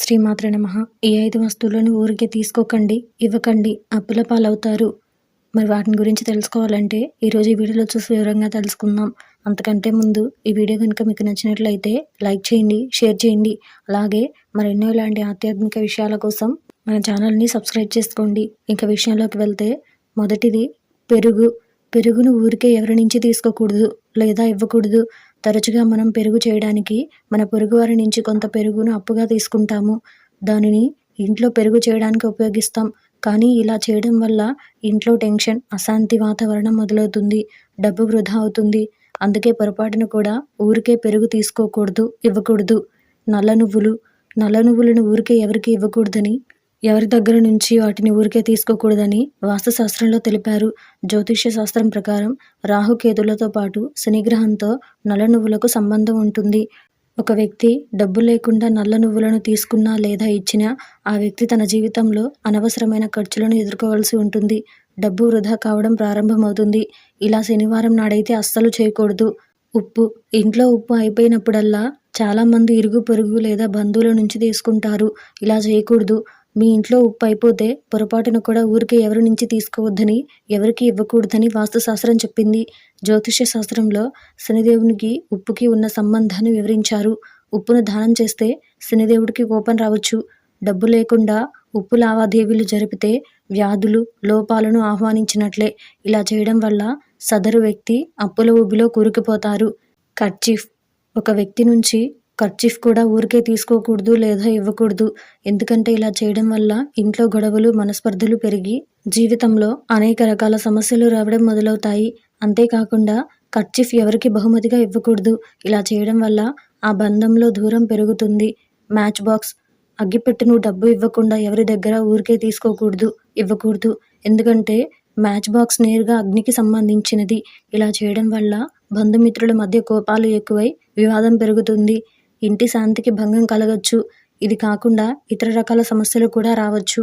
శ్రీమాత్ర నమ. ఈ ఐదు వస్తువులను ఊరికే తీసుకోకండి ఇవ్వకండి అప్పుల పాలవుతారు. మరి వాటిని గురించి తెలుసుకోవాలంటే ఈరోజు ఈ వీడియోలో చూసి వివరంగా తెలుసుకుందాం. అంతకంటే ముందు ఈ వీడియో కనుక మీకు నచ్చినట్లయితే లైక్ చేయండి షేర్ చేయండి. అలాగే మరెన్నో ఇలాంటి ఆధ్యాత్మిక విషయాల కోసం మన ఛానల్ని సబ్స్క్రైబ్ చేసుకోండి. ఇంకా విషయంలోకి వెళ్తే మొదటిది పెరుగు. పెరుగును ఊరికే ఎవరి నుంచి తీసుకోకూడదు లేదా ఇవ్వకూడదు. తరచుగా మనం పెరుగు చేయడానికి మన పొరుగువారి నుంచి కొంత పెరుగును అప్పుగా తీసుకుంటాము. దానిని ఇంట్లో పెరుగు చేయడానికి ఉపయోగిస్తాం. కానీ ఇలా చేయడం వల్ల ఇంట్లో టెన్షన్ అశాంతి వాతావరణం మొదలవుతుంది. డబ్బు వృధా అవుతుంది. అందుకే పొరపాటున కూడా ఊరికే పెరుగు తీసుకోకూడదు ఇవ్వకూడదు. నల్ల నువ్వులు నల్ల నువ్వులను ఊరికే ఎవరికి ఇవ్వకూడదని ఎవరి దగ్గర నుంచి వాటిని ఊరికే తీసుకోకూడదని వాస్తుశాస్త్రంలో తెలిపారు. జ్యోతిష్య శాస్త్రం ప్రకారం రాహుకేతులతో పాటు శనిగ్రహంతో నల్ల నువ్వులకు సంబంధం ఉంటుంది. ఒక వ్యక్తి డబ్బు లేకుండా నల్ల నువ్వులను తీసుకున్నా లేదా ఇచ్చినా ఆ వ్యక్తి తన జీవితంలో అనవసరమైన ఖర్చులను ఎదుర్కోవాల్సి ఉంటుంది. డబ్బు వృధా కావడం ప్రారంభమవుతుంది. ఇలా శనివారం నాడైతే అస్సలు చేయకూడదు. ఉప్పు. ఇంట్లో ఉప్పు అయిపోయినప్పుడల్లా చాలామంది ఇరుగు పొరుగు లేదా బంధువుల నుంచి తీసుకుంటారు. ఇలా చేయకూడదు. మీ ఇంట్లో ఉప్పు అయిపోతే పొరపాటున కూడా ఊరికే ఎవరి నుంచి తీసుకోవద్దని ఎవరికి ఇవ్వకూడదని వాస్తుశాస్త్రం చెప్పింది. జ్యోతిష్య శాస్త్రంలో శనిదేవునికి ఉప్పుకి ఉన్న సంబంధాన్ని వివరించారు. ఉప్పును దానం చేస్తే శనిదేవుడికి కోపం రావచ్చు. డబ్బు లేకుండా ఉప్పు లావాదేవీలు జరిపితే వ్యాధులు లోపాలను ఆహ్వానించినట్లే. ఇలా చేయడం వల్ల సదరు వ్యక్తి అప్పుల ఊబిలో కూరుకుపోతారు. కర్చీఫ్. ఒక వ్యక్తి నుంచి ఖర్చీఫ్ కూడా ఊరికే తీసుకోకూడదు లేదా ఇవ్వకూడదు. ఎందుకంటే ఇలా చేయడం వల్ల ఇంట్లో గొడవలు మనస్పర్ధలు పెరిగి జీవితంలో అనేక రకాల సమస్యలు రావడం మొదలవుతాయి. అంతేకాకుండా ఖర్చీఫ్ ఎవరికి బహుమతిగా ఇవ్వకూడదు. ఇలా చేయడం వల్ల ఆ బంధంలో దూరం పెరుగుతుంది. మ్యాచ్ బాక్స్ అగ్గిపెట్టును డబ్బు ఇవ్వకుండా ఎవరి దగ్గర ఊరికే తీసుకోకూడదు ఇవ్వకూడదు. ఎందుకంటే మ్యాచ్ బాక్స్ నేరుగా అగ్నికి సంబంధించినది. ఇలా చేయడం వల్ల బంధుమిత్రుల మధ్య కోపాలు ఎక్కువై వివాదం పెరుగుతుంది. ఇంటి శాంతికి భంగం కలగచ్చు. ఇది కాకుండా ఇతర రకాల సమస్యలు కూడా రావచ్చు.